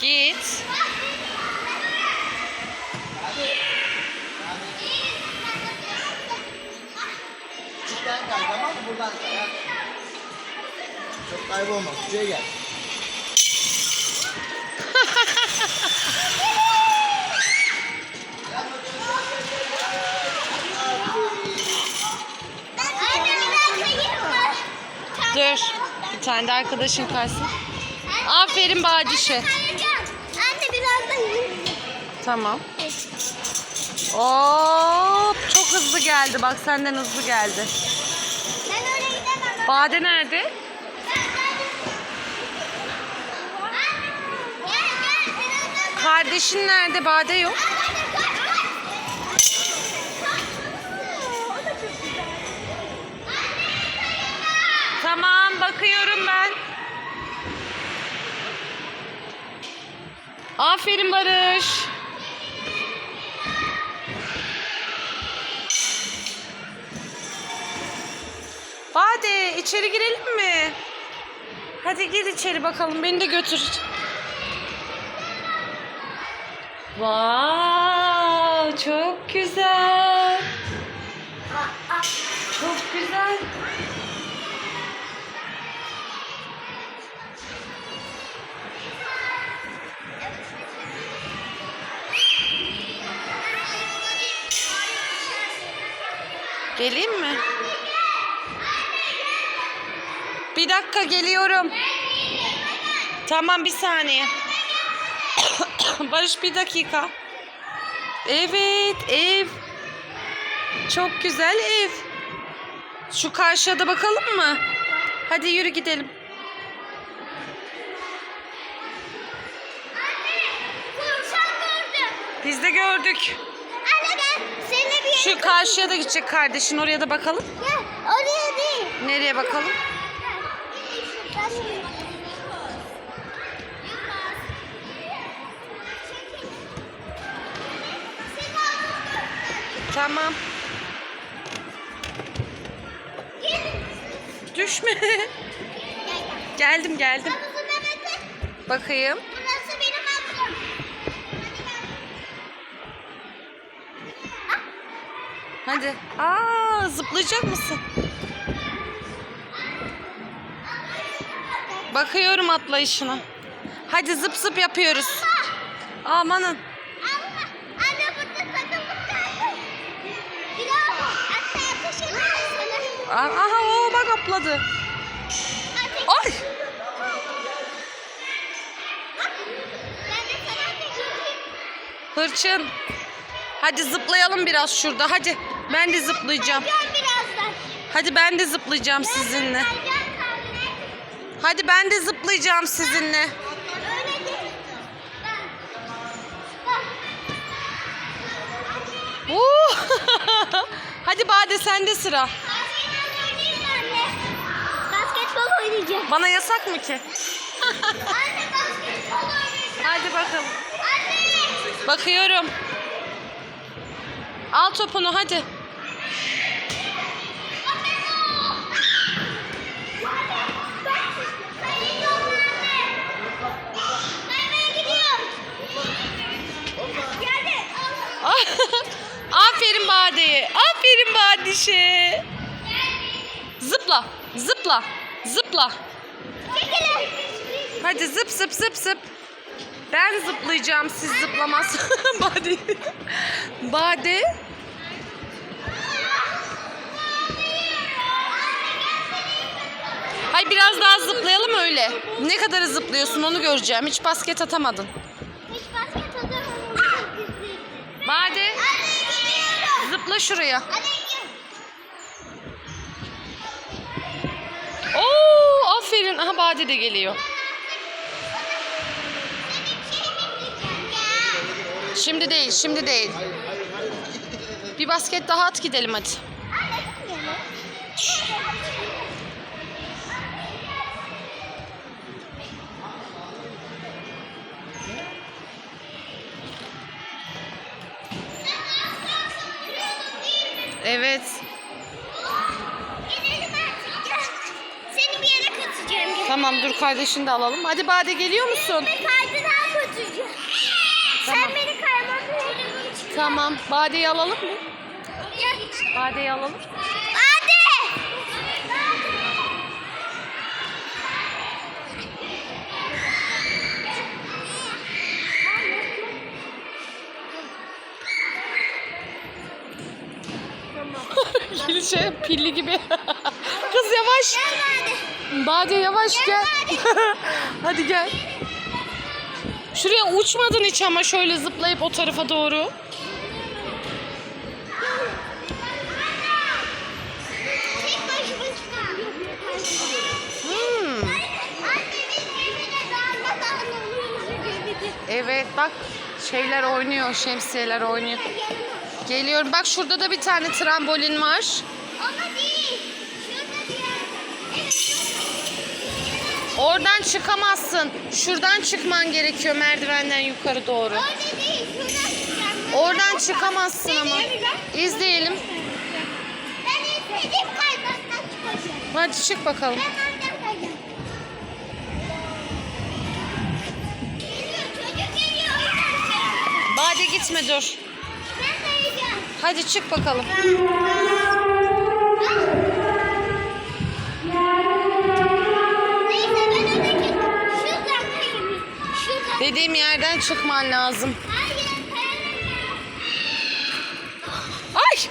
Git. Şuradan kay tamam mı? Buradan kay. ha. Çok kaybolma. Şuraya gel. Dur. Bir tane de arkadaşın kaysın. Aferin Badişe. Tamam. Oo, çok hızlı geldi. Bak senden hızlı geldi. Ben oraya gidemem. Bade nerede? Kardeşin nerede? Bade yok. Tamam bakıyorum ben. Aferin Barış. Bade içeri girelim mi? Hadi gir içeri bakalım beni de götür. Wow, çok güzel. Çok güzel. Geleyim mi? Bir dakika geliyorum. Tamam bir saniye. Barış bir dakika. Evet ev. Çok güzel ev. Şu karşıya da bakalım mı? Hadi yürü gidelim. Biz de gördük. Anne gel. Seninle bir yere Şu karşıya da gidecek kardeşin oraya da bakalım. Nereye bakalım? Tamam. Düşme. geldim geldim. Bakayım. Burası benim aklım. Hadi. Aa zıplayacak mısın? Bakıyorum atlayışına. Hadi zıp zıp yapıyoruz. Amanın. Aha o bak atladı. Ay. Hırçın. Hadi zıplayalım biraz şurada. Hadi. Ben de zıplayacağım. Hadi ben de zıplayacağım sizinle. Hadi ben de zıplayacağım sizinle. Oo. Hadi Bade sende sıra. Basketbol oynayacağım. Bana yasak mı ki? Anne basketbol oynayacağım. Hadi bakalım. Anne. Bakıyorum. Al topunu hadi. Badişe. Zıpla. Zıpla. Zıpla. Hadi zıp zıp zıp zıp. Ben zıplayacağım siz zıplamaz. Bade. Bade. Hay biraz daha zıplayalım öyle. Ne kadar zıplıyorsun onu göreceğim. Hiç basket atamadın. Bade zıpla şuraya. Oo aferin. Aha Bade de geliyor. Şimdi değil, şimdi değil. Bir basket daha at gidelim hadi. Evet. Gidelim artık. Gel. Seni bir yere kaçacağım. Gel. Tamam dur kardeşini de alalım. Hadi Bade geliyor musun? Bir kaydıdan götüreceğim. Tamam. Sen beni kaymak Tamam. Bade'yi alalım mı? Bade'yi alalım. Hadi. şey pilli gibi. Kız yavaş. Gel. Bade yavaş gel. Gel Hadi gel. Şuraya uçmadın hiç ama şöyle zıplayıp o tarafa doğru. Hmm. Evet bak şeyler oynuyor, şemsiyeler oynuyor. Geliyorum. Bak şurada da bir tane trambolin var. Ama değil. Şurada bir yer. Evet şurada. Oradan çıkamazsın. Şuradan çıkman gerekiyor merdivenden yukarı doğru. Öyle değil. Şuradan çıkacağım. Oradan çıkamazsın ama. İzleyelim. Ben istediğim kaymaktan çıkacağım. Hadi çık bakalım. Ben annem kayacağım. Geliyor çocuk geliyor. o yüzden Bade gitme dur. Ben kayacağım. Hadi çık bakalım. Dediğim yerden çıkman lazım. Ay!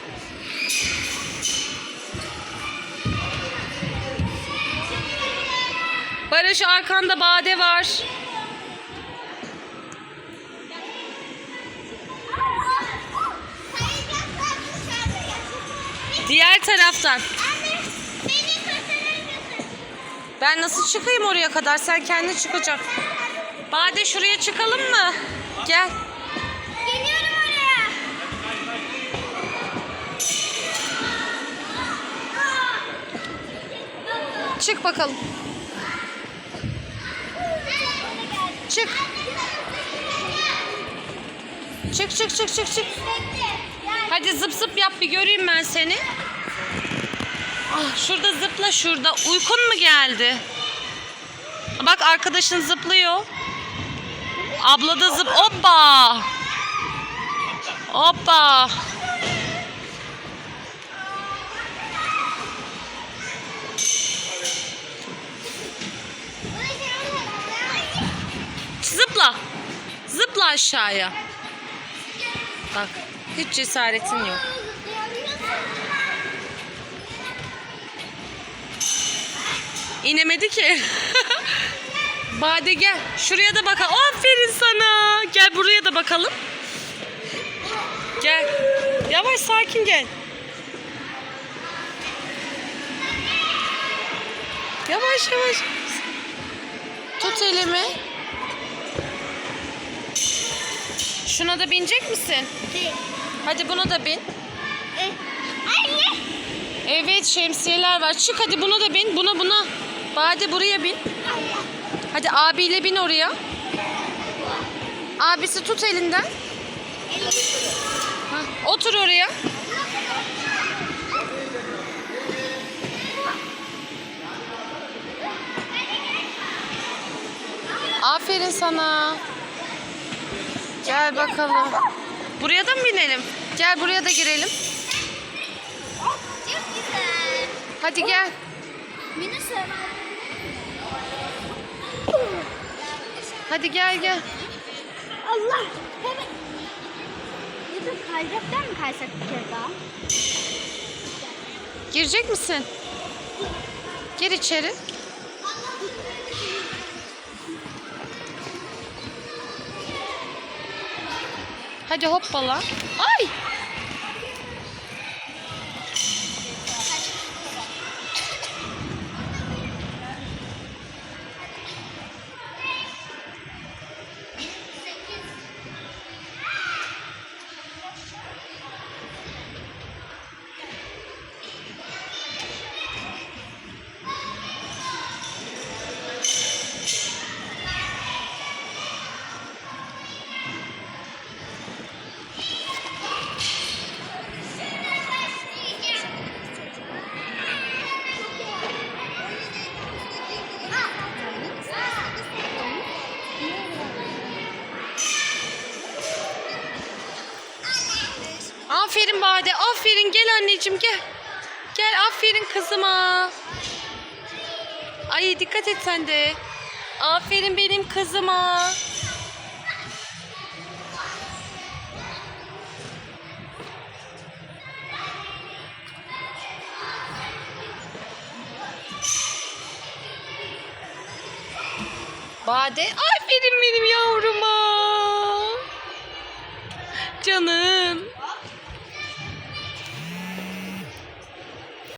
Barış arkanda Bade var. Diğer taraftan. Ben nasıl çıkayım oraya kadar? Sen kendi çıkacaksın. Bade şuraya çıkalım mı? Gel. Geliyorum oraya. Çık bakalım. Çık. Çık çık çık çık çık. Hadi zıp zıp yap bir göreyim ben seni. Ah, şurada zıpla şurada. Uykun mu geldi? Bak arkadaşın zıplıyor. Abla da zıp. Hoppa. Hoppa. Zıpla. Zıpla aşağıya. Bak hiç cesaretin yok. İnemedi ki. Bade gel. Şuraya da bakalım. Aferin sana. Gel buraya da bakalım. Gel. Yavaş sakin gel. Yavaş yavaş. Tut elimi. Şuna da binecek misin? Hadi buna da bin. Anne. Evet şemsiyeler var. Çık hadi buna da bin. Buna buna. Bade buraya bin. Hadi abiyle bin oraya. Abisi tut elinden. Hah, otur oraya. Aferin sana. Gel bakalım. Buraya da mı binelim? Gel buraya da girelim. Hadi gel. Minus Hadi gel gel. Allah. Hemen. Bizim kayacaktan mı kaysak bir kere daha? Girecek misin? Gir içeri. Hadi hoppala. Ay! Aferin Bade. Aferin. Gel anneciğim gel. Gel aferin kızıma. Ay dikkat et sen de. Aferin benim kızıma. Bade, aferin benim yavruma. Canım.